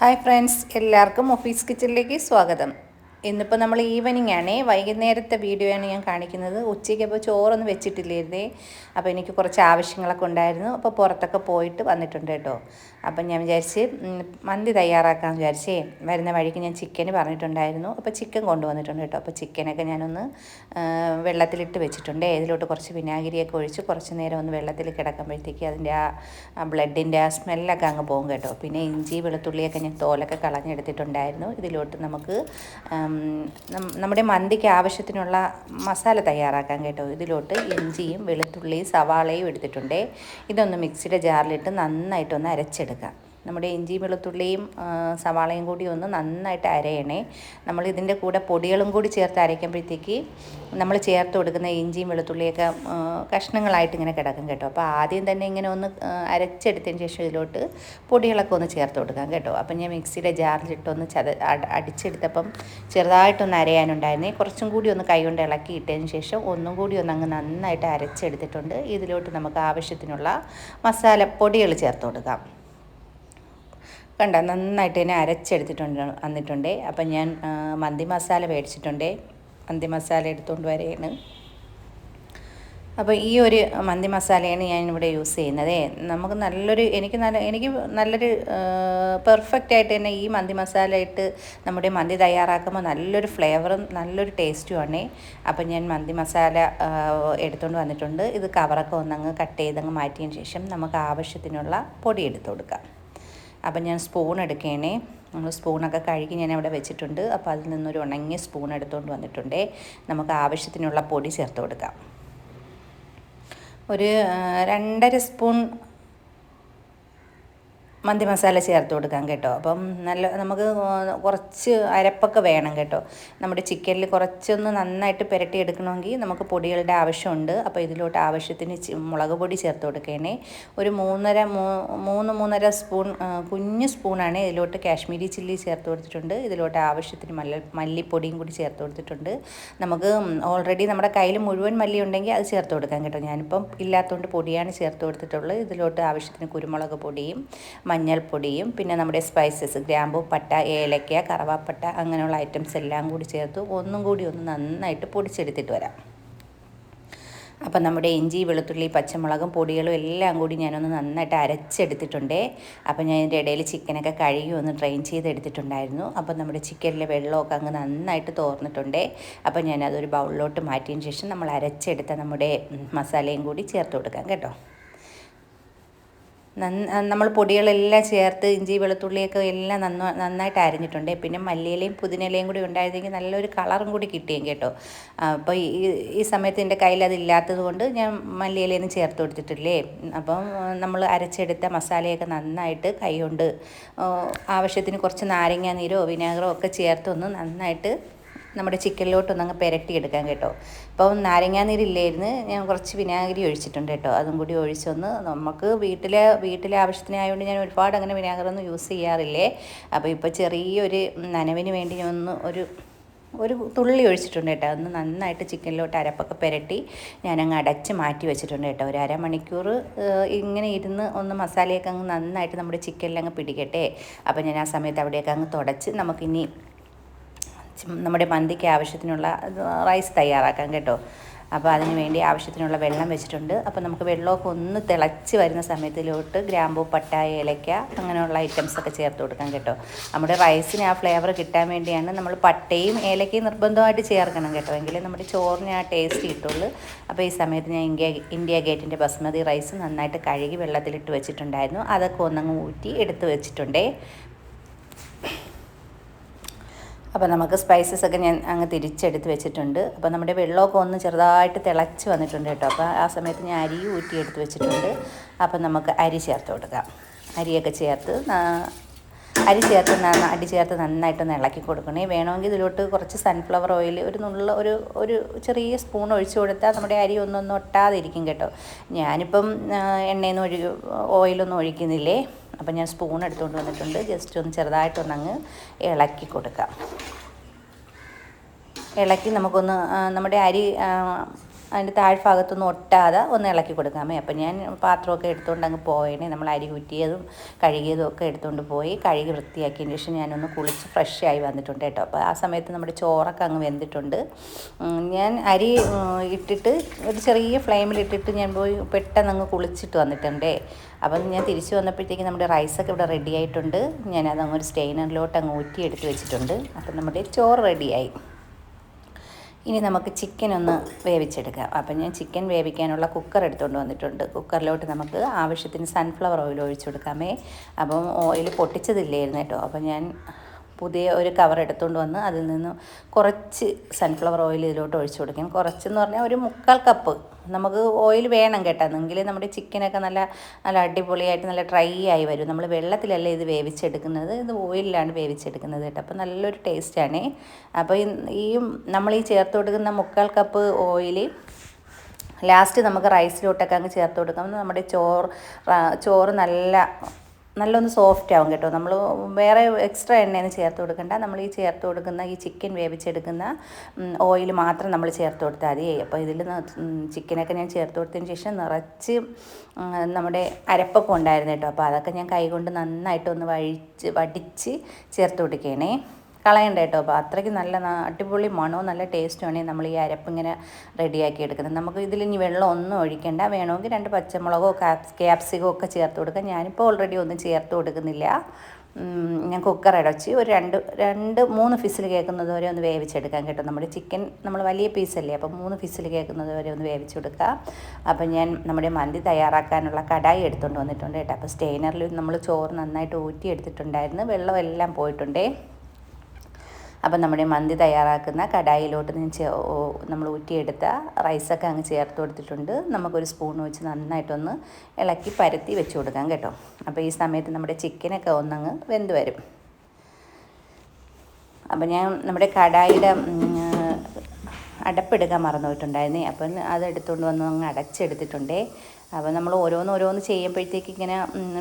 Hi friends എല്ലാവർക്കും office കിച്ചണിലേക്ക് സ്വാഗതം. ഇന്നിപ്പോൾ നമ്മൾ ഈവനിങ് ആണ്. വൈകുന്നേരത്തെ വീഡിയോ ആണ് ഞാൻ കാണിക്കുന്നത്. ഉച്ചയ്ക്ക് അപ്പോൾ ചോറൊന്നും വെച്ചിട്ടില്ലായിരുന്നേ. അപ്പോൾ എനിക്ക് കുറച്ച് ആവശ്യങ്ങളൊക്കെ ഉണ്ടായിരുന്നു. അപ്പോൾ പുറത്തൊക്കെ പോയിട്ട് വന്നിട്ടുണ്ട് കേട്ടോ. അപ്പം ഞാൻ വിചാരിച്ച് മന്തി തയ്യാറാക്കാൻ വിചാരിച്ചേ വരുന്ന വഴിക്ക് ഞാൻ ചിക്കന് പറഞ്ഞിട്ടുണ്ടായിരുന്നു. അപ്പോൾ ചിക്കൻ കൊണ്ടുവന്നിട്ടുണ്ട് കേട്ടോ. അപ്പോൾ ചിക്കനൊക്കെ ഞാനൊന്ന് വെള്ളത്തിലിട്ട് വെച്ചിട്ടുണ്ട്. ഇതിലോട്ട് കുറച്ച് വിനാഗിരിയൊക്കെ ഒഴിച്ച് കുറച്ച് നേരം ഒന്ന് വെള്ളത്തിൽ കിടക്കുമ്പോഴത്തേക്ക് അതിന്റെ ആ ബ്ലഡിന്റെ ആ സ്മെല്ലൊക്കെ അങ്ങ് പോകും കേട്ടോ. പിന്നെ ഇഞ്ചി വെളുത്തുള്ളിയൊക്കെ ഞാൻ തോലൊക്കെ കളഞ്ഞെടുത്തിട്ടുണ്ടായിരുന്നു. ഇതിലോട്ട് നമുക്ക് നമ്മുടെ മന്തിക്ക് ആവശ്യത്തിനുള്ള മസാല തയ്യാറാക്കാൻ കേട്ടോ. ഇതിലോട്ട് ഇഞ്ചിയും വെളുത്തുള്ളിയും സവാളയും എടുത്തിട്ടുണ്ട്. ഇതൊന്ന് മിക്സിയുടെ ജാറിലിട്ട് നന്നായിട്ടൊന്ന് അരച്ചെടുക്കാം. നമ്മുടെ ഇഞ്ചി വെളുത്തുള്ളിയും സവാളയും കൂടി ഒന്ന് നന്നായിട്ട് അരയണേ. നമ്മൾ ഇതിന്റെ കൂടെ പൊടികളും കൂടി ചേർത്ത് അരയ്ക്കുമ്പോഴത്തേക്ക് നമ്മൾ ചേർത്ത് കൊടുക്കുന്ന ഇഞ്ചിയും വെളുത്തുള്ളിയൊക്കെ കഷ്ണങ്ങളായിട്ട് ഇങ്ങനെ കിടക്കും കേട്ടോ. അപ്പോൾ ആദ്യം തന്നെ ഇങ്ങനെ ഒന്ന് അരച്ചെടുത്തതിന് ശേഷം ഇതിലോട്ട് പൊടികളൊക്കെ ഒന്ന് ചേർത്ത് കൊടുക്കാം കേട്ടോ. അപ്പം ഞാൻ മിക്സിയുടെ ജാറിലിട്ടൊന്ന് ചത അട- അടിച്ചെടുത്തപ്പം ചെറുതായിട്ടൊന്ന് അരയാനുണ്ടായിരുന്നേ. കുറച്ചും കൂടി ഒന്ന് കൈകൊണ്ട് ഇളക്കി ഇട്ടതിന് ശേഷം ഒന്നും കൂടി ഒന്ന് അങ്ങ് നന്നായിട്ട് അരച്ചെടുത്തിട്ടുണ്ട്. ഇതിലോട്ട് നമുക്ക് ആവശ്യത്തിനുള്ള മസാല പൊടികൾ ചേർത്ത് കൊടുക്കാം. കണ്ട നന്നായിട്ട് തന്നെ അരച്ചെടുത്തിട്ടുണ്ട് വന്നിട്ടുണ്ട്. അപ്പം ഞാൻ മന്തി മസാല മേടിച്ചിട്ടുണ്ട്. മന്തി മസാല എടുത്തുകൊണ്ട് വരെയാണ് അപ്പോൾ ഈ ഒരു മന്തി മസാലയാണ് ഞാൻ ഇവിടെ യൂസ് ചെയ്യുന്നത്. നമുക്ക് നല്ലൊരു എനിക്ക് നല്ല എനിക്ക് നല്ലൊരു പെർഫെക്റ്റ് ആയിട്ട് തന്നെ ഈ മന്തി മസാല ഇട്ട് നമ്മുടെ മന്തി തയ്യാറാക്കുമ്പോൾ നല്ലൊരു ഫ്ലേവറും നല്ലൊരു ടേസ്റ്റുമാണ് അപ്പം ഞാൻ മന്തി മസാല എടുത്തുകൊണ്ട് വന്നിട്ടുണ്ട്. ഇത് കവറൊക്കെ ഒന്നങ്ങ് കട്ട് ചെയ്തങ്ങ് മാറ്റിയതിന് ശേഷം നമുക്ക് ആവശ്യത്തിനുള്ള പൊടി എടുത്തു കൊടുക്കാം. അപ്പം ഞാൻ സ്പൂൺ എടുക്കണേ. നമ്മൾ സ്പൂണൊക്കെ കഴുകി ഞാൻ അവിടെ വെച്ചിട്ടുണ്ട്. അപ്പോൾ അതിൽ നിന്നൊരു ഉണങ്ങിയ സ്പൂൺ എടുത്തുകൊണ്ട് വന്നിട്ടുണ്ടേ. നമുക്ക് ആവശ്യത്തിനുള്ള പൊടി ചേർത്ത് കൊടുക്കാം. ഒരു രണ്ടര സ്പൂൺ മന്തി മസാല ചേർത്ത് കൊടുക്കാം കേട്ടോ. അപ്പം നല്ല നമുക്ക് കുറച്ച് അരപ്പൊക്കെ വേണം കേട്ടോ. നമ്മുടെ ചിക്കനിൽ കുറച്ചൊന്ന് നന്നായിട്ട് പുരട്ടി എടുക്കണമെങ്കിൽ നമുക്ക് പൊടികളുടെ ആവശ്യമുണ്ട്. അപ്പോൾ ഇതിലോട്ട് ആവശ്യത്തിന് മുളക് പൊടി ചേർത്ത് കൊടുക്കണേ. ഒരു മൂന്നര മൂന്ന് മൂന്നര സ്പൂൺ കുഞ്ഞു സ്പൂണാണ് ഇതിലോട്ട് കാശ്മീരി ചില്ലി ചേർത്ത് കൊടുത്തിട്ടുണ്ട്. ഇതിലോട്ട് ആവശ്യത്തിന് മല്ല മല്ലിപ്പൊടിയും കൂടി ചേർത്ത് കൊടുത്തിട്ടുണ്ട്. നമുക്ക് ഓൾറെഡി നമ്മുടെ കയ്യിൽ മുഴുവൻ മല്ലി ഉണ്ടെങ്കിൽ അത് ചേർത്ത് കൊടുക്കാം കേട്ടോ. ഞാനിപ്പം ഇല്ലാത്തതുകൊണ്ട് പൊടിയാണ് ചേർത്ത് കൊടുത്തിട്ടുള്ളത്. ഇതിലോട്ട് ആവശ്യത്തിന് കുരുമുളക് പൊടിയും മഞ്ഞൾപ്പൊടിയും പിന്നെ നമ്മുടെ സ്പൈസസ് ഗ്രാമ്പു പട്ട ഏലക്ക കറവാപ്പട്ട അങ്ങനെയുള്ള ഐറ്റംസ് എല്ലാം കൂടി ചേർത്ത്. ഒന്നും കൂടി ഒന്ന് നന്നായിട്ട് പൊടിച്ചെടുത്തിട്ട് വരാം. അപ്പം നമ്മുടെ ഇഞ്ചി വെളുത്തുള്ളി പച്ചമുളകും പൊടികളും എല്ലാം കൂടി ഞാനൊന്ന് നന്നായിട്ട് അരച്ചെടുത്തിട്ടുണ്ട്. അപ്പം ഞാൻ ഇതിന്റെ ഇടയിൽ ചിക്കനൊക്കെ കഴുകി ഒന്ന് ഡ്രെയിൻ ചെയ്തെടുത്തിട്ടുണ്ടായിരുന്നു. അപ്പം നമ്മുടെ ചിക്കനിലെ വെള്ളമൊക്കെ അങ്ങ് നന്നായിട്ട് തോർന്നിട്ടുണ്ട്. അപ്പം ഞാനതൊരു ബൗളിലോട്ട് മാറ്റിയതിന് ശേഷം നമ്മൾ അരച്ചെടുത്ത നമ്മുടെ മസാലയും കൂടി ചേർത്ത് കൊടുക്കാം കേട്ടോ. നമ്മൾ പൊടികളെല്ലാം ചേർത്ത് ഇഞ്ചി വെളുത്തുള്ളിയൊക്കെ എല്ലാം നന്ന നന്നായിട്ട് അരിഞ്ഞിട്ടുണ്ട്. പിന്നെ മല്ലിയിലയും പുതിനയിലയും കൂടി ഉണ്ടായിരുന്നെങ്കിൽ നല്ലൊരു കളറും കൂടി കിട്ടിയും കേട്ടോ. അപ്പോൾ ഈ ഈ സമയത്ത് എന്റെ കയ്യിൽ അതില്ലാത്തത് കൊണ്ട് ഞാൻ മല്ലിയിലയൊന്നും ചേർത്ത് കൊടുത്തിട്ടില്ലേ? അപ്പം നമ്മൾ അരച്ചെടുത്ത മസാലയൊക്കെ നന്നായിട്ട് കൈ കൊണ്ട് ആവശ്യത്തിന് കുറച്ച് നാരങ്ങ നീരോ വിനാഗറോ ഒക്കെ ചേർത്തൊന്ന് നന്നായിട്ട് നമ്മുടെ ചിക്കനിലോട്ടൊന്ന് അങ്ങ് എടുക്കാൻ കേട്ടോ. അപ്പം നാരങ്ങാനീരില്ലായിരുന്നു ഞാൻ കുറച്ച് വിനാഗിരി ഒഴിച്ചിട്ടുണ്ട് കേട്ടോ. അതും കൂടി ഒഴിച്ചൊന്ന് നമുക്ക് വീട്ടിലെ വീട്ടിലെ ആവശ്യത്തിനായതുകൊണ്ട് ഞാൻ ഒരുപാട് അങ്ങനെ വിനാഗിറൊന്നും യൂസ് ചെയ്യാറില്ലേ? അപ്പോൾ ഇപ്പോൾ ചെറിയൊരു നനവിന് വേണ്ടി ഞാൻ ഒന്ന് ഒരു ഒരു തുള്ളി ഒഴിച്ചിട്ടുണ്ട് കേട്ടോ. ഒന്ന് നന്നായിട്ട് ചിക്കനിലോട്ട് അരപ്പൊക്കെ പുരട്ടി ഞാനങ്ങ് അടച്ച് മാറ്റി വെച്ചിട്ടുണ്ട് കേട്ടോ. ഒരു അരമണിക്കൂർ ഇങ്ങനെ ഇരുന്ന് ഒന്ന് മസാലയൊക്കെ അങ്ങ് നന്നായിട്ട് നമ്മുടെ ചിക്കനിൽ അങ്ങ് പിടിക്കട്ടെ. അപ്പോൾ ഞാൻ ആ സമയത്ത് അവിടെയൊക്കെ അങ്ങ് തുടച്ച് നമുക്കിനി നമ്മുടെ മന്തിക്ക് ആവശ്യത്തിനുള്ള റൈസ് തയ്യാറാക്കാൻ കേട്ടോ. അപ്പോൾ അതിന് വേണ്ടി ആവശ്യത്തിനുള്ള വെള്ളം വെച്ചിട്ടുണ്ട്. അപ്പോൾ നമുക്ക് വെള്ളമൊക്കെ ഒന്ന് തിളച്ച് വരുന്ന സമയത്തിലോട്ട് ഗ്രാമ്പൂ പട്ട ഏലക്ക അങ്ങനെയുള്ള ഐറ്റംസ് ഒക്കെ ചേർത്ത് കൊടുക്കാം കേട്ടോ. നമ്മുടെ റൈസിന് ആ ഫ്ലേവർ കിട്ടാൻ വേണ്ടിയാണ് നമ്മൾ പട്ടയും ഏലക്കയും നിർബന്ധമായിട്ട് ചേർക്കണം കേട്ടോ. എങ്കിലേ നമ്മുടെ ചോറിന് ആ ടേസ്റ്റ് കിട്ടുള്ളൂ. അപ്പോൾ ഈ സമയത്ത് ഞാൻ ഇന്ത്യ ഇന്ത്യ ഗേറ്റിന്റെ ബസ്മതി റൈസ് നന്നായിട്ട് കഴുകി വെള്ളത്തിലിട്ട് വെച്ചിട്ടുണ്ടായിരുന്നു. അതൊക്കെ ഒന്നങ്ങ് ഊറ്റി എടുത്ത് വെച്ചിട്ടുണ്ടേ. അപ്പോൾ നമുക്ക് സ്പൈസസ് ഒക്കെ ഞാൻ അങ്ങ് തിരിച്ചെടുത്ത് വെച്ചിട്ടുണ്ട്. അപ്പോൾ നമ്മുടെ വെള്ളമൊക്കെ ഒന്ന് ചെറുതായിട്ട് തിളച്ച് വന്നിട്ടുണ്ട് കേട്ടോ. അപ്പോൾ ആ സമയത്ത് ഞാൻ അരി ഊറ്റി എടുത്ത് വെച്ചിട്ടുണ്ട്. അപ്പോൾ നമുക്ക് അരി ചേർത്ത് കൊടുക്കാം. അരിയൊക്കെ ചേർത്ത് അരി ചേർത്ത് അടി ചേർത്ത് നന്നായിട്ടൊന്ന് ഇളക്കി കൊടുക്കണേ. വേണമെങ്കിൽ ഇതിലോട്ട് കുറച്ച് സൺഫ്ലവർ ഓയിൽ ഒരു നുള്ള ഒരു ഒരു ചെറിയ സ്പൂൺ ഒഴിച്ചു കൊടുത്താൽ നമ്മുടെ അരി ഒന്നൊന്നും ഒട്ടാതിരിക്കും കേട്ടോ. ഞാനിപ്പം എണ്ണയൊന്നും ഒഴി ഓയിലൊന്നും ഒഴിക്കുന്നില്ലേ? അപ്പം ഞാൻ സ്പൂൺ എടുത്തുകൊണ്ട് വന്നിട്ടുണ്ട്. ജസ്റ്റ് ഒന്ന് ചെറുതായിട്ടൊന്ന് അങ്ങ് ഇളക്കി കൊടുക്കാം. ഇളക്കി നമുക്കൊന്ന് നമ്മുടെ അരി അതിന്റെ താഴ്ഭാഗത്തൊന്നും ഒട്ടാതെ ഒന്ന് ഇളക്കി കൊടുക്കാമേ അപ്പം ഞാൻ പാത്രമൊക്കെ എടുത്തുകൊണ്ട് അങ്ങ് പോയേനെ. നമ്മൾ അരി കുറ്റിയതും കഴുകിയതും ഒക്കെ എടുത്തുകൊണ്ട് പോയി കഴുകി വൃത്തിയാക്കിയതിന് ശേഷം ഞാനൊന്ന് കുളിച്ച് ഫ്രഷ് ആയി വന്നിട്ടുണ്ട് കേട്ടോ. അപ്പോൾ ആ സമയത്ത് നമ്മുടെ ചോറൊക്കെ അങ്ങ് വെന്തിട്ടുണ്ട്. ഞാൻ അരി ഇട്ടിട്ട് ഒരു ചെറിയ ഫ്ലെയിമിലിട്ടിട്ട് ഞാൻ പോയി പെട്ടെന്ന് അങ്ങ് കുളിച്ചിട്ട് വന്നിട്ടുണ്ടേ. അപ്പം ഞാൻ തിരിച്ചു വന്നപ്പോഴത്തേക്ക് നമ്മുടെ റൈസൊക്കെ ഇവിടെ റെഡി ആയിട്ടുണ്ട്. ഞാനത് അങ്ങ് ഒരു സ്റ്റെയിനറിലോട്ട് അങ്ങ് ഊറ്റി എടുത്ത് വെച്ചിട്ടുണ്ട്. അപ്പം നമ്മുടെ ചോറ് റെഡിയായി ഇനി നമുക്ക് ചിക്കൻ ഒന്ന് വേവിച്ചെടുക്കാം. അപ്പം ഞാൻ ചിക്കൻ വേവിക്കാനുള്ള കുക്കർ എടുത്തുകൊണ്ട് വന്നിട്ടുണ്ട്. കുക്കറിലോട്ട് നമുക്ക് ആവശ്യത്തിന് സൺഫ്ലവർ ഓയിൽ ഒഴിച്ചു കൊടുക്കാമേ. അപ്പം ഓയിൽ പൊട്ടിച്ചതില്ലായിരുന്നു കേട്ടോ. അപ്പം ഞാൻ പുതിയ ഒരു കവർ എടുത്തുകൊണ്ട് വന്ന് അതിൽ നിന്ന് കുറച്ച് സൺഫ്ലവർ ഓയിൽ ഇതിലോട്ട് ഒഴിച്ചു കൊടുക്കാം. കുറച്ചെന്ന് പറഞ്ഞാൽ ഒരു മുക്കാൽ കപ്പ് നമുക്ക് ഓയിൽ വേണം കേട്ടോ. എന്നെങ്കിൽ നമ്മുടെ ചിക്കനൊക്കെ നല്ല നല്ല അടിപൊളിയായിട്ട് നല്ല ഡ്രൈ ആയി വരും. നമ്മൾ വെള്ളത്തിലല്ല ഇത് വേവിച്ചെടുക്കുന്നത്? ഇത് ഓയിലിലാണ് വേവിച്ചെടുക്കുന്നത് കേട്ടോ. അപ്പോൾ നല്ലൊരു ടേസ്റ്റാണ് അപ്പോൾ ഈ- നമ്മൾ ഈ ചേർത്ത് കൊടുക്കുന്ന മുക്കാൽ കപ്പ് ഓയിൽ ലാസ്റ്റ് നമുക്ക് റൈസിലോട്ടൊക്കെ അങ്ങ് ചേർത്ത് കൊടുക്കാം. നമ്മുടെ ചോറ് ചോറ് നല്ല നല്ലൊന്ന് സോഫ്റ്റ് ആവും കേട്ടോ. നമ്മൾ വേറെ എക്സ്ട്രാ എണ്ണയൊന്നും ചേർത്ത് കൊടുക്കണ്ട. നമ്മൾ ഈ ചേർത്ത് കൊടുക്കുന്ന ഈ ചിക്കൻ വേവിച്ചെടുക്കുന്ന ഓയിൽ മാത്രം നമ്മൾ ചേർത്ത് കൊടുത്താൽ മതി. അപ്പോൾ ഇതിൽ ചിക്കനൊക്കെ ഞാൻ ചേർത്ത് കൊടുത്തതിന് ശേഷം നിറച്ച് നമ്മുടെ അരപ്പൊക്കെ ഉണ്ടായിരുന്നു കേട്ടോ. അപ്പോൾ അതൊക്കെ ഞാൻ കൈകൊണ്ട് നന്നായിട്ടൊന്ന് വഴിച്ച് വടിച്ച് ചേർത്ത് കൊടുക്കണേ. കളയണ്ട കേട്ടോ. അപ്പോൾ അത്രയ്ക്ക് നല്ല അടിപൊളി മണവും നല്ല ടേസ്റ്റുമാണ് നമ്മൾ ഈ അരപ്പ് ഇങ്ങനെ റെഡിയാക്കി എടുക്കുന്നത്. നമുക്ക് ഇതിൽ ഇനി വെള്ളം ഒന്നും ഒഴിക്കേണ്ട. വേണമെങ്കിൽ രണ്ട് പച്ചമുളകോ ക്യാപ്സിക്കോ ഒക്കെ ചേർത്ത് കൊടുക്കാം. ഞാനിപ്പോൾ ഓൾറെഡി ഒന്നും ചേർത്ത് കൊടുക്കുന്നില്ല. ഞാൻ കുക്കർ അടച്ച് ഒരു രണ്ട് രണ്ട് മൂന്ന് ഫിസിൽ കേൾക്കുന്നത് വരെ ഒന്ന് വേവിച്ചെടുക്കാം കേട്ടോ. നമ്മുടെ ചിക്കൻ നമ്മൾ വലിയ പീസല്ലേ അപ്പോൾ മൂന്ന് ഫിസിൽ കേൾക്കുന്നത് വരെ ഒന്ന് വേവിച്ചെടുക്കുക അപ്പോൾ ഞാൻ നമ്മുടെ മന്തി തയ്യാറാക്കാനുള്ള കടായി എടുത്തുകൊണ്ട് വന്നിട്ടുണ്ട് കേട്ടോ. അപ്പോൾ സ്റ്റെയിനറിൽ നമ്മൾ ചോറ് നന്നായിട്ട് ഊറ്റി എടുത്തിട്ടുണ്ടായിരുന്നു വെള്ളമെല്ലാം പോയിട്ടുണ്ടേ. അപ്പം നമ്മുടെ മന്തി തയ്യാറാക്കുന്ന കടായിലോട്ട് നിന്ന് നമ്മൾ ഊറ്റിയെടുത്ത റൈസൊക്കെ അങ്ങ് ചേർത്ത് കൊടുത്തിട്ടുണ്ട്. നമുക്കൊരു സ്പൂൺ വെച്ച് നന്നായിട്ടൊന്ന് ഇളക്കി പരത്തി വെച്ച് കൊടുക്കാം കേട്ടോ. അപ്പോൾ ഈ സമയത്ത് നമ്മുടെ ചിക്കനൊക്കെ ഒന്നങ്ങ് വെന്ത് വരും. അപ്പം ഞാൻ നമ്മുടെ കടായിയുടെ അടപ്പെടുക്കാൻ മറന്നു പോയിട്ടുണ്ടായിരുന്നേ അപ്പം അത് എടുത്തുകൊണ്ട് വന്ന് അങ്ങ് അടച്ചെടുത്തിട്ടുണ്ടേ. അപ്പോൾ നമ്മൾ ഓരോന്ന് ഓരോന്ന് ചെയ്യുമ്പോഴത്തേക്ക് ഇങ്ങനെ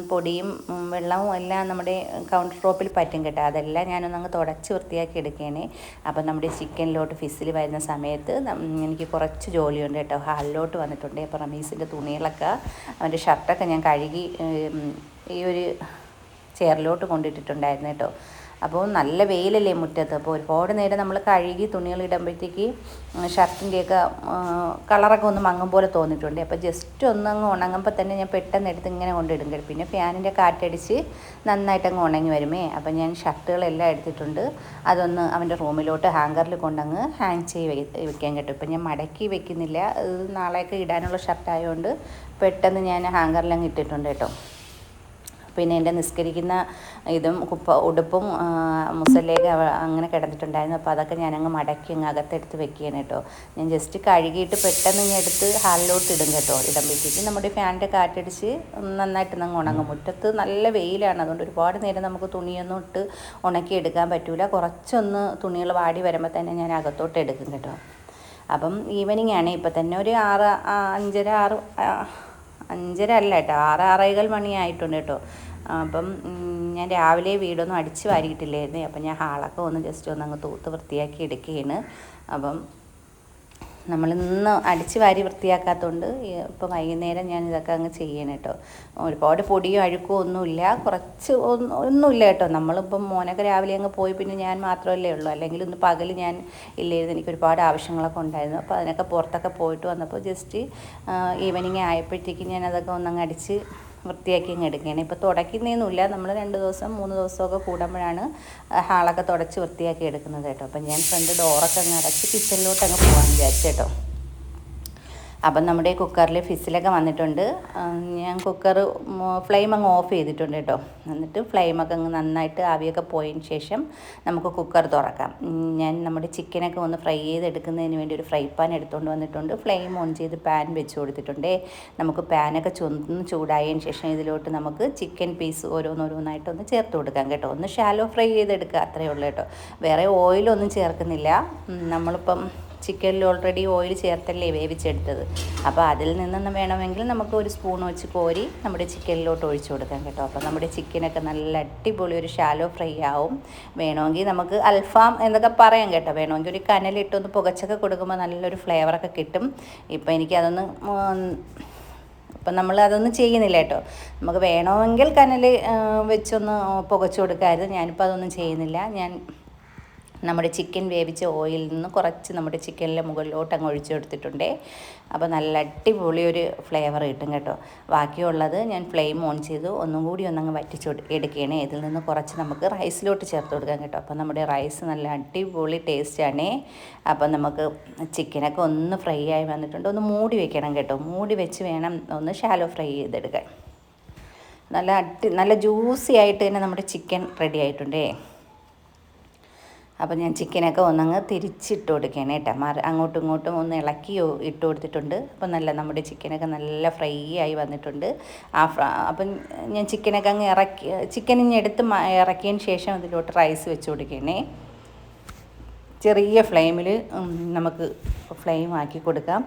പൊടിയും വെള്ളവും എല്ലാം നമ്മുടെ കൗണ്ടർ ടോപ്പിൽ പറ്റും കേട്ടോ. അതെല്ലാം ഞാനൊന്ന് അങ്ങ് തുടച്ച് വൃത്തിയാക്കി എടുക്കുകയാണ്. അപ്പം നമ്മുടെ ചിക്കനിലോട്ട് ഫിസിൽ വരുന്ന സമയത്ത് എനിക്ക് കുറച്ച് ജോലിയുണ്ട് കേട്ടോ. ഹാളിലോട്ട് വന്നിട്ടുണ്ട്. അപ്പോൾ റമീസിന്റെ തുണികളൊക്കെ അവന്റെ ഷർട്ടൊക്കെ ഞാൻ കഴുകി ഈ ഒരു ചെയറിലോട്ട് കൊണ്ടിട്ടിട്ടുണ്ടായിരുന്നു കേട്ടോ. അപ്പോൾ നല്ല വെയിലല്ലേ മുറ്റത്ത്. അപ്പോൾ ഒരുപാട് നേരം നമ്മൾ കഴുകി തുണികൾ ഇടുമ്പോഴത്തേക്ക് ഷർട്ടിന്റെയൊക്കെ കളറൊക്കെ ഒന്ന് മങ്ങും പോലെ തോന്നിയിട്ടുണ്ട്. അപ്പോൾ ജസ്റ്റ് ഒന്ന് അങ്ങ് ഉണങ്ങുമ്പോൾ തന്നെ ഞാൻ പെട്ടെന്ന് എടുത്ത് ഇങ്ങനെ കൊണ്ടിടും പിന്നെ ഫാനിന്റെ കാറ്റടിച്ച് നന്നായിട്ട് അങ്ങ് ഉണങ്ങി വരുമേ. അപ്പോൾ ഞാൻ ഷർട്ടുകളെല്ലാം എടുത്തിട്ടുണ്ട്. അതൊന്ന് അവന്റെ റൂമിലോട്ട് ഹാങ്കറിൽ കൊണ്ടങ്ങ് ഹാങ് ചെയ്ത് വെക്കാൻ കേട്ടോ. ഇപ്പം ഞാൻ മടക്കി വെക്കുന്നില്ല. നാളെയൊക്കെ ഇടാനുള്ള ഷർട്ടായതുകൊണ്ട് പെട്ടെന്ന് ഞാൻ ഹാങ്കറിലങ്ങ് ഇട്ടിട്ടുണ്ട് കേട്ടോ. പിന്നെ എന്റെ നിസ്കരിക്കുന്ന ഇതും കുപ്പ ഉടുപ്പും അവ- അങ്ങനെ കിടന്നിട്ടുണ്ടായിരുന്നു. അപ്പോൾ അതൊക്കെ ഞാനങ്ങ് മടക്കി അങ്ങ് അകത്തെടുത്ത് വെക്കുകയാണ് കേട്ടോ. ഞാൻ ജസ്റ്റ് കഴുകിയിട്ട് പെട്ടെന്ന് ഞാൻ എടുത്ത് ഹാളിലോട്ട് ഇടും കേട്ടോ. ഇടുമ്പോഴത്തേക്ക് നമ്മുടെ ഫാനിന്റെ കാറ്റടിച്ച് നന്നായിട്ട് അങ്ങ് ഉണങ്ങും. മുറ്റത്ത് നല്ല വെയിലാണ്. അതുകൊണ്ട് ഒരുപാട് നേരം നമുക്ക് തുണിയൊന്നും ഇട്ട് ഉണക്കി എടുക്കാൻ പറ്റൂല. കുറച്ചൊന്ന് തുണികൾ വാടി വരുമ്പോൾ തന്നെ ഞാൻ അകത്തോട്ട് എടുക്കും കേട്ടോ. അപ്പം ഈവനിങ് ആണ്. ഇപ്പം തന്നെ ഒരു ആറ് അഞ്ചര ആറ് അഞ്ചര അല്ല കേട്ടോ. ആറ് ആറേകാൽ മണിയായിട്ടുണ്ട് കേട്ടോ. അപ്പം ഞാൻ രാവിലെ വീടൊന്നും അടിച്ച് വാരിയിട്ടില്ലായിരുന്നേ. അപ്പം ഞാൻ ഹാളൊക്കെ ഒന്ന് ജസ്റ്റ് ഒന്ന് അങ്ങ് തൂത്ത് വൃത്തിയാക്കി എടുക്കുകയാണ് അപ്പം നമ്മൾ ഇന്ന് അടിച്ച് വാരി വൃത്തിയാക്കാത്തതുകൊണ്ട് ഇപ്പോൾ വൈകുന്നേരം ഞാൻ ഇതൊക്കെ അങ്ങ് ചെയ്യണം കേട്ടോ ഒരുപാട് പൊടിയും അഴുക്കോ ഒന്നുമില്ല. കുറച്ച് ഒന്നും ഒന്നുമില്ല കേട്ടോ. നമ്മളിപ്പം മോനൊക്കെ രാവിലെ അങ്ങ് പോയി പിന്നെ ഞാൻ മാത്രമല്ലേ ഉള്ളൂ. അല്ലെങ്കിൽ ഇന്ന് പകൽ ഞാൻ ഇല്ലായിരുന്നു. എനിക്ക് ഒരുപാട് ആവശ്യങ്ങളൊക്കെ ഉണ്ടായിരുന്നു. അപ്പോൾ അതിനൊക്കെ പുറത്തൊക്കെ പോയിട്ട് വന്നപ്പോൾ ജസ്റ്റ് ഈവനിങ് ആയപ്പോഴത്തേക്കും ഞാൻ അതൊക്കെ ഒന്നങ്ങ് അടിച്ച് വൃത്തിയാക്കി അങ്ങ് എടുക്കുകയാണ്. ഇപ്പോൾ തുടയ്ക്കുന്നതൊന്നുമില്ല നമ്മൾ രണ്ട് ദിവസം മൂന്ന് ദിവസമൊക്കെ കൂടുമ്പോഴാണ് ഹാളൊക്കെ തുടച്ച് വൃത്തിയാക്കി എടുക്കുന്നത് കേട്ടോ. അപ്പം ഞാൻ ഫ്രണ്ട് ഡോറൊക്കെ അങ്ങ് അടച്ച് കിച്ചണിലോട്ട് അങ്ങ് പോകാൻ വിചാരിച്ചു കേട്ടോ. അപ്പം നമ്മുടെ കുക്കറിൽ ഫിസിലൊക്കെ വന്നിട്ടുണ്ട്. ഞാൻ കുക്കർ ഫ്ലെയിം അങ്ങ് ഓഫ് ചെയ്തിട്ടുണ്ട് കേട്ടോ. എന്നിട്ട് ഫ്ലെയിമൊക്കെ അങ്ങ് നന്നായിട്ട് ആവിയൊക്കെ പോയതിന് ശേഷം നമുക്ക് കുക്കർ തുറക്കാം. ഞാൻ നമ്മുടെ ചിക്കനൊക്കെ ഒന്ന് ഫ്രൈ ചെയ്തെടുക്കുന്നതിന് വേണ്ടി ഒരു ഫ്രൈ പാൻ എടുത്തുകൊണ്ട് വന്നിട്ടുണ്ട്. ഫ്ലെയിം ഓൺ ചെയ്ത് പാൻ വെച്ച് കൊടുത്തിട്ടുണ്ട്. നമുക്ക് പാനൊക്കെ ചൊന്ന് ചൂടായതിന് ശേഷം ഇതിലോട്ട് നമുക്ക് ചിക്കൻ പീസ് ഓരോന്നോരോന്നായിട്ട് ഒന്ന് ചേർത്ത് കൊടുക്കാം കേട്ടോ. ഒന്ന് ഷാലോ ഫ്രൈ ചെയ്തെടുക്കുക അത്രയേ ഉള്ളൂ കേട്ടോ. വേറെ ഓയിലൊന്നും ചേർക്കുന്നില്ല. നമ്മളിപ്പം ചിക്കനിൽ ഓൾറെഡി ഓയിൽ ചേർത്തല്ലേ വേവിച്ചെടുത്തത്. അപ്പോൾ അതിൽ നിന്നും വേണമെങ്കിൽ നമുക്ക് ഒരു സ്പൂൺ വെച്ച് കോരി നമ്മുടെ ചിക്കനിലോട്ട് ഒഴിച്ചു കൊടുക്കാം കേട്ടോ. അപ്പോൾ നമ്മുടെ ചിക്കനൊക്കെ നല്ല അടിപൊളി ഒരു ഷാലോ ഫ്രൈ ആവും. വേണമെങ്കിൽ നമുക്ക് അൽഫാം എന്നൊക്കെ പറയാം കേട്ടോ. വേണമെങ്കിൽ ഒരു കനലിട്ടൊന്ന് പുകച്ചൊക്കെ കൊടുക്കുമ്പോൾ നല്ലൊരു ഫ്ലേവറൊക്കെ കിട്ടും. ഇപ്പോൾ എനിക്കതൊന്ന് അപ്പം നമ്മൾ അതൊന്നും ചെയ്യുന്നില്ല കേട്ടോ. നമുക്ക് വേണമെങ്കിൽ കനൽ വെച്ചൊന്ന് പുകച്ചു കൊടുക്കാമായിരുന്നു ഞാനിപ്പോൾ അതൊന്നും ചെയ്യുന്നില്ല. ഞാൻ നമ്മുടെ ചിക്കൻ വേവിച്ച ഓയിലിൽ നിന്ന് കുറച്ച് നമ്മുടെ ചിക്കനിലെ മുകളിലോട്ട് അങ്ങ് ഒഴിച്ചു കൊടുത്തിട്ടുണ്ട്. അപ്പോൾ നല്ല അടിപൊളി ഒരു ഫ്ലേവർ കിട്ടും കേട്ടോ. ബാക്കിയുള്ളത് ഞാൻ ഫ്ലെയിം ഓൺ ചെയ്തു. ഒന്നും കൂടി ഒന്നങ്ങ് വറ്റിച്ച് എടുക്കുകയാണ്. ഇതിൽ നിന്ന് കുറച്ച് നമുക്ക് റൈസിലോട്ട് ചേർത്ത് കൊടുക്കാം കേട്ടോ. അപ്പോൾ നമ്മുടെ റൈസ് നല്ല അടിപൊളി ടേസ്റ്റാണേ അപ്പോൾ നമുക്ക് ചിക്കനൊക്കെ ഒന്ന് ഫ്രൈ ആയി വന്നിട്ടുണ്ട്. ഒന്ന് മൂടി വെക്കണം കേട്ടോ. മൂടി വെച്ച് വേണം ഒന്ന് ഷാലോ ഫ്രൈ ചെയ്തെടുക്കാൻ. നല്ല അടി നല്ല ജ്യൂസി ആയിട്ട് തന്നെ നമ്മുടെ ചിക്കൻ റെഡി ആയിട്ടുണ്ടേ. അപ്പോൾ ഞാൻ ചിക്കനൊക്കെ ഒന്നങ്ങ് തിരിച്ചിട്ട് കൊടുക്കുകയാണ് കേട്ടോ. മറ അങ്ങോട്ടും ഇങ്ങോട്ടും ഒന്ന് ഇളക്കി ഇട്ട് കൊടുത്തിട്ടുണ്ട്. അപ്പോൾ നല്ല നമ്മുടെ ചിക്കനൊക്കെ നല്ല ഫ്രൈ ആയി വന്നിട്ടുണ്ട്. ആ അപ്പം ഞാൻ ചിക്കനൊക്കെ അങ്ങ് ഇറക്കി ചിക്കൻ ഇനി എടുത്ത് ഇറക്കിയതിന് ശേഷം അതിലോട്ട് റൈസ് വെച്ച് കൊടുക്കണേ. ചെറിയ ഫ്ലെയിമിൽ നമുക്ക് ഫ്ലെയിം ആക്കി കൊടുക്കാം.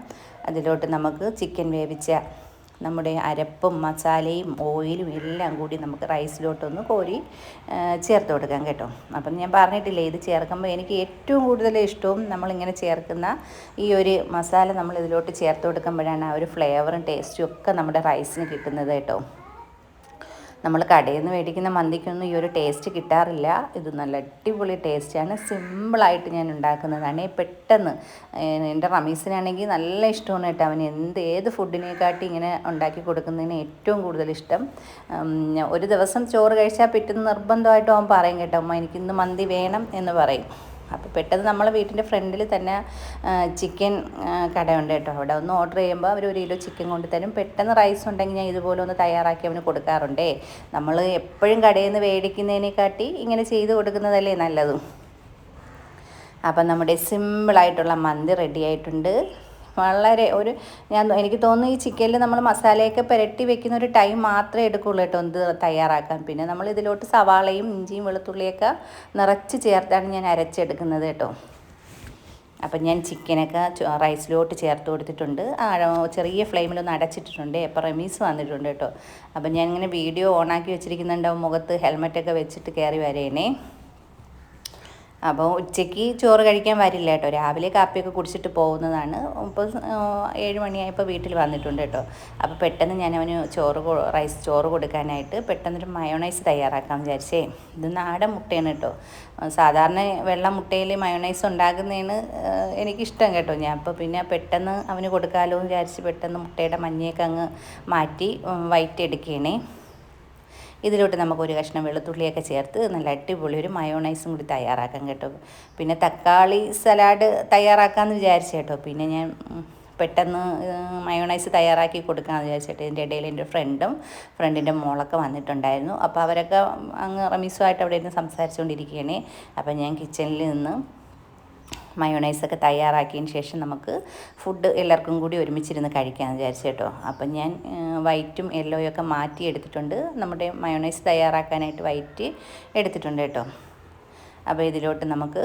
അതിലോട്ട് നമുക്ക് ചിക്കൻ വേവിച്ച നമ്മുടെ അരപ്പും മസാലയും ഓയിലും എല്ലാം കൂടി നമുക്ക് റൈസിലോട്ടൊന്ന് കോരി ചേർത്ത് കൊടുക്കാം കേട്ടോ. അപ്പം ഞാൻ പറഞ്ഞിട്ടില്ലേ ഇത് ചേർക്കുമ്പോൾ എനിക്ക് ഏറ്റവും കൂടുതൽ ഇഷ്ടവും നമ്മളിങ്ങനെ ചേർക്കുന്ന ഈ ഒരു മസാല നമ്മൾ ഇതിലോട്ട് ചേർത്ത് കൊടുക്കുമ്പോഴാണ് ആ ഒരു ഫ്ലേവറും ടേസ്റ്റും ഒക്കെ നമ്മുടെ റൈസിന് കിട്ടുന്നത് കേട്ടോ. നമ്മൾ കടയിൽ നിന്ന് മേടിക്കുന്ന മന്തിക്കൊന്നും ഈ ഒരു ടേസ്റ്റ് കിട്ടാറില്ല. ഇത് നല്ല അടിപൊളി ടേസ്റ്റാണ് സിമ്പിളായിട്ട് ഞാൻ ഉണ്ടാക്കുന്നതാണ്. പെട്ടെന്ന് എന്റെ റമീസിനാണെങ്കിൽ നല്ല ഇഷ്ടമാണ് കേട്ടോ അവന്. എന്ത് ഏത് ഫുഡിനെക്കാട്ടി ഇങ്ങനെ ഉണ്ടാക്കി കൊടുക്കുന്നതിന് ഏറ്റവും കൂടുതൽ ഇഷ്ടം. ഒരു ദിവസം ചോറ് കഴിച്ചാൽ പിറ്റേന്ന് നിർബന്ധമായിട്ടും അവൻ പറയും കേട്ടോ അമ്മ എനിക്കിന്ന് മന്തി വേണം എന്ന് പറയും. അപ്പോൾ പെട്ടെന്ന് നമ്മളെ വീട്ടിന്റെ ഫ്രണ്ടിൽ തന്നെ ചിക്കൻ കടയുണ്ട് കേട്ടോ. അവിടെ ഒന്ന് ഓർഡർ ചെയ്യുമ്പോൾ അവർ ഒരു കിലോ ചിക്കൻ കൊണ്ട് തരും. പെട്ടെന്ന് റൈസ് ഉണ്ടെങ്കിൽ ഞാൻ ഇതുപോലെ ഒന്ന് തയ്യാറാക്കി അവന് കൊടുക്കാറുണ്ടേ. നമ്മൾ എപ്പോഴും കടയിൽ നിന്ന് മേടിക്കുന്നതിനെക്കാട്ടി ഇങ്ങനെ ചെയ്ത് കൊടുക്കുന്നതല്ലേ നല്ലതും. അപ്പം നമ്മുടെ സിമ്പിളായിട്ടുള്ള മന്തി റെഡി ആയിട്ടുണ്ട്. വളരെ ഒരു ഞാൻ എനിക്ക് തോന്നുന്നു ഈ ചിക്കനിൽ നമ്മൾ മസാലയൊക്കെ പുരട്ടി വെക്കുന്ന ഒരു ടൈം മാത്രമേ എടുക്കുള്ളൂ കേട്ടോ ഇത് തയ്യാറാക്കാൻ. പിന്നെ നമ്മൾ ഇതിലോട്ട് സവാളയും ഇഞ്ചിയും വെളുത്തുള്ളിയൊക്കെ നിറച്ച് ചേർത്താണ് ഞാൻ അരച്ചെടുക്കുന്നത് കേട്ടോ. അപ്പം ഞാൻ ചിക്കനൊക്കെ റൈസിലോട്ട് ചേർത്ത് കൊടുത്തിട്ടുണ്ട്. ചെറിയ ഫ്ലെയിമിലൊന്ന് അടച്ചിട്ടിട്ടുണ്ട്. എപ്പോൾ റെമീസ് വന്നിട്ടുണ്ട് കേട്ടോ. അപ്പം ഞാൻ ഇങ്ങനെ വീഡിയോ ഓണാക്കി വെച്ചിരിക്കുന്നുണ്ടാവും മുഖത്ത് ഹെൽമെറ്റൊക്കെ വെച്ചിട്ട് കയറി വരേണേ അപ്പോൾ ഉച്ചയ്ക്ക് ചോറ് കഴിക്കാൻ വരില്ല കേട്ടോ. രാവിലെ കാപ്പിയൊക്കെ കുടിച്ചിട്ട് പോകുന്നതാണ്. ഇപ്പോൾ ഏഴ് മണിയായപ്പോൾ വീട്ടിൽ വന്നിട്ടുണ്ട് കേട്ടോ. അപ്പോൾ പെട്ടെന്ന് ഞാൻ അവന് ചോറ് റൈസ് ചോറ് കൊടുക്കാനായിട്ട് പെട്ടെന്നൊരു മയോണൈസ് തയ്യാറാക്കാൻ വിചാരിച്ചേ. ഇത് നാടൻ മുട്ടയാണ് കേട്ടോ. സാധാരണ വെള്ള മുട്ടയിൽ മയോണൈസ് ഉണ്ടാക്കുന്നതിന് എനിക്കിഷ്ടം കേട്ടോ. ഞാൻ അപ്പോൾ പിന്നെ പെട്ടെന്ന് അവന് കൊടുക്കാമല്ലോ എന്ന് വിചാരിച്ച് പെട്ടെന്ന് മുട്ടയുടെ മഞ്ഞയൊക്കെ അങ്ങ് മാറ്റി വൈറ്റ് എടുക്കുകയാണേ ഇതിലോട്ട് നമുക്ക് ഒരു കഷ്ണം വെളുത്തുള്ളിയൊക്കെ ചേർത്ത് നല്ല അടിപൊളി ഒരു മയോണൈസും കൂടി തയ്യാറാക്കാം കേട്ടോ. പിന്നെ തക്കാളി സലാഡ് തയ്യാറാക്കാമെന്ന് വിചാരിച്ചു കേട്ടോ. പിന്നെ ഞാൻ പെട്ടെന്ന് മയോണൈസ് തയ്യാറാക്കി കൊടുക്കാമെന്ന് വിചാരിച്ചിട്ട് ഇതിന്റെ ഇടയിൽ എന്റെ ഫ്രണ്ടും ഫ്രണ്ടിന്റെ മോളൊക്കെ വന്നിട്ടുണ്ടായിരുന്നു. അപ്പോൾ അവരൊക്കെ അങ്ങ് റമീസുമായിട്ട് അവിടെ ഇരുന്ന് സംസാരിച്ചുകൊണ്ടിരിക്കുകയാണ് അപ്പം ഞാൻ കിച്ചണിൽ നിന്ന് മയോണൈസൊക്കെ തയ്യാറാക്കിയതിന് ശേഷം നമുക്ക് ഫുഡ് എല്ലാവർക്കും കൂടി ഒരുമിച്ചിരുന്ന് കഴിക്കാമെന്ന് വിചാരിച്ചു കേട്ടോ. അപ്പം ഞാൻ വൈറ്റും യെല്ലോയൊക്കെ മാറ്റി എടുത്തിട്ടുണ്ട് നമ്മുടെ മയോണൈസ് തയ്യാറാക്കാനായിട്ട് വൈറ്റ് എടുത്തിട്ടുണ്ട് കേട്ടോ. അപ്പോൾ ഇതിലോട്ട് നമുക്ക്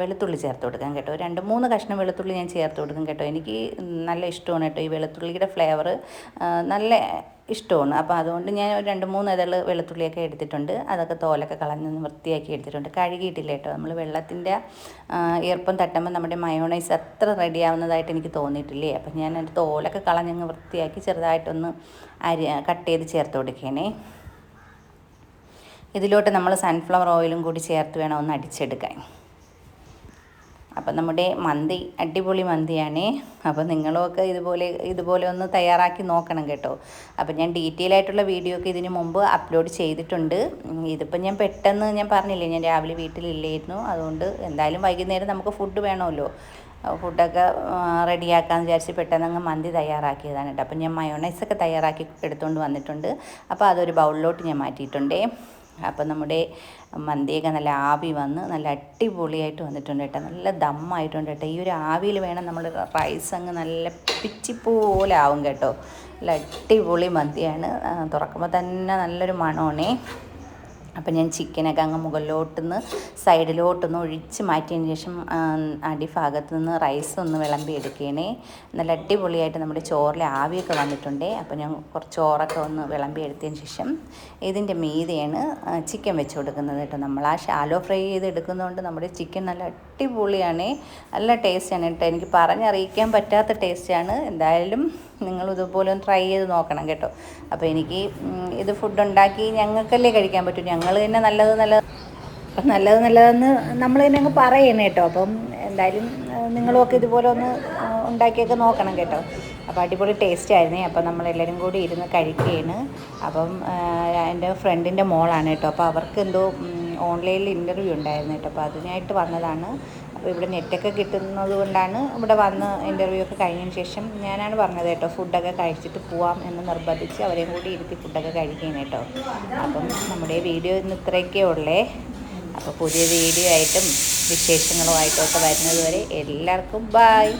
വെളുത്തുള്ളി ചേർത്ത് കൊടുക്കാം കേട്ടോ. രണ്ട് മൂന്ന് കഷ്ണം വെളുത്തുള്ളി ഞാൻ ചേർത്ത് കൊടുക്കും കേട്ടോ. എനിക്ക് നല്ല ഇഷ്ടമാണ് കേട്ടോ ഈ വെളുത്തുള്ളിയുടെ ഫ്ലേവർ നല്ല ഇഷ്ടമാണ്. അപ്പോൾ അതുകൊണ്ട് ഞാൻ ഒരു രണ്ട് മൂന്ന് ഇതൾ വെളുത്തുള്ളിയൊക്കെ എടുത്തിട്ടുണ്ട്. അതൊക്കെ തോലൊക്കെ കളഞ്ഞ് വൃത്തിയാക്കി എടുത്തിട്ടുണ്ട്. കഴുകിയിട്ടില്ല കേട്ടോ. നമ്മൾ വെള്ളത്തിന്റെ ഈർപ്പം തട്ടുമ്പോൾ നമ്മുടെ മയോണൈസ് അത്ര റെഡി ആവുന്നതായിട്ട് എനിക്ക് തോന്നിയിട്ടില്ലേ? അപ്പം ഞാൻ എന്റെ തോലൊക്കെ കളഞ്ഞങ്ങ് വൃത്തിയാക്കി ചെറുതായിട്ടൊന്ന് അരി കട്ട് ചെയ്ത് ചേർത്ത് കൊടുക്കണേ. ഇതിലോട്ട് നമ്മൾ സൺഫ്ലവർ ഓയിലും കൂടി ചേർത്ത് വേണം ഒന്ന് അടിച്ചെടുക്കാൻ. അപ്പം നമ്മുടെ മന്തി അടിപൊളി മന്തിയാണ്. അപ്പോൾ നിങ്ങളൊക്കെ ഇതുപോലെ ഇതുപോലെ ഒന്ന് തയ്യാറാക്കി നോക്കണം കേട്ടോ. അപ്പം ഞാൻ ഡീറ്റെയിൽ ആയിട്ടുള്ള വീഡിയോ ഒക്കെ ഇതിന് മുമ്പ് അപ്ലോഡ് ചെയ്തിട്ടുണ്ട്. ഇതിപ്പോൾ ഞാൻ പെട്ടെന്ന് ഞാൻ പറഞ്ഞില്ലേ ഞാൻ രാവിലെ വീട്ടിലില്ലായിരുന്നു. അതുകൊണ്ട് എന്തായാലും വൈകുന്നേരം നമുക്ക് ഫുഡ് വേണമല്ലോ. ഫുഡൊക്കെ റെഡിയാക്കാമെന്ന് വിചാരിച്ച് പെട്ടെന്ന് അങ്ങ് മന്തി തയ്യാറാക്കിയതാണ് കേട്ടോ. അപ്പം ഞാൻ മയോണൈസൊക്കെ തയ്യാറാക്കി എടുത്തുകൊണ്ട് വന്നിട്ടുണ്ട്. അപ്പോൾ അതൊരു ബൗളിലോട്ട് ഞാൻ മാറ്റിയിട്ടുണ്ടേ. അപ്പം നമ്മുടെ മന്തിയൊക്കെ നല്ല ആവി വന്ന് നല്ല അടിപൊളിയായിട്ട് വന്നിട്ടുണ്ട് കേട്ടോ. നല്ല ദമ്മായിട്ടുണ്ട് കേട്ടോ. ഈ ഒരു ആവിയിൽ വേണം നമ്മൾ റൈസ് അങ്ങ് നല്ല പിച്ചിപ്പോലെ ആവും കേട്ടോ. നല്ല അടിപൊളി മന്തിയാണ്. തുറക്കുമ്പോൾ തന്നെ നല്ലൊരു മണമാണേ. അപ്പം ഞാൻ ചിക്കനൊക്കെ അങ്ങ് മുകളിലോട്ടൊന്ന് സൈഡിലോട്ടൊന്ന് ഒഴിച്ച് മാറ്റിയതിന് ശേഷം അടി അടിഭാഗത്ത് നിന്ന് റൈസ് ഒന്ന് വിളമ്പി എടുക്കണേ നല്ല അടിപൊളിയായിട്ട് നമ്മുടെ ചോറിലെ ആവിയൊക്കെ വന്നിട്ടുണ്ട്. അപ്പം ഞാൻ കുറച്ച് ചോറൊക്കെ ഒന്ന് വിളമ്പി എടുത്തതിന് ശേഷം ഇതിന്റെ മീതെയാണ് ചിക്കൻ വെച്ച് കൊടുക്കുന്നത് കേട്ടോ. നമ്മൾ ആ ഷാലോ ഫ്രൈ ചെയ്ത് എടുക്കുന്നതുകൊണ്ട് നമ്മുടെ ചിക്കൻ നല്ല അടിപൊളിയാണ്. നല്ല ടേസ്റ്റാണ് കേട്ടോ. എനിക്ക് പറഞ്ഞറിയിക്കാൻ പറ്റാത്ത ടേസ്റ്റാണ്. എന്തായാലും നിങ്ങൾ ഇതുപോലെ ഒന്ന് ട്രൈ ചെയ്ത് നോക്കണം കേട്ടോ. അപ്പോൾ എനിക്ക് ഇത് ഫുഡ് ഉണ്ടാക്കി ഞങ്ങൾക്കല്ലേ കഴിക്കാൻ പറ്റും. ഞങ്ങൾ തന്നെ നല്ലത് നല്ലത് അപ്പം നല്ലത് നല്ലതെന്ന് നമ്മൾ തന്നെ അങ്ങ് പറയണം കേട്ടോ. അപ്പം എന്തായാലും നിങ്ങളുമൊക്കെ ഇതുപോലെ ഒന്ന് ഉണ്ടാക്കിയൊക്കെ നോക്കണം കേട്ടോ. അപ്പോൾ അടിപൊളി ടേസ്റ്റ് ആയിരുന്നേ. അപ്പോൾ നമ്മളെല്ലാവരും കൂടി ഇരുന്ന് കഴിക്കുകയാണ്. അപ്പം എന്റെ ഫ്രണ്ടിന്റെ മോളാണ് കേട്ടോ. അപ്പോൾ അവർക്ക് എന്തോ ഓൺലൈനിൽ ഇന്റർവ്യൂ ഉണ്ടായിരുന്നു കേട്ടോ. അപ്പോൾ അതിനായിട്ട് വന്നതാണ്. അപ്പോൾ ഇവിടെ നെറ്റൊക്കെ കിട്ടുന്നത് കൊണ്ടാണ് ഇവിടെ വന്ന് ഇന്റർവ്യൂ ഒക്കെ കഴിഞ്ഞതിന് ശേഷം ഞാനാണ് പറഞ്ഞത് കേട്ടോ ഫുഡൊക്കെ കഴിച്ചിട്ട് പോവാം എന്ന് നിർബന്ധിച്ച് അവരെയും കൂടി ഇരുത്തി ഫുഡൊക്കെ കഴിക്കുകയാണ് കേട്ടോ. അപ്പം നമ്മുടെ വീഡിയോ ഇന്ന് ഇത്രയൊക്കെ ഉള്ളേ. അപ്പോൾ പുതിയ വീഡിയോ ആയിട്ടും വിശേഷങ്ങളുമായിട്ടും ഒക്കെ വരുന്നത് വരെ എല്ലാവർക്കും ബായ്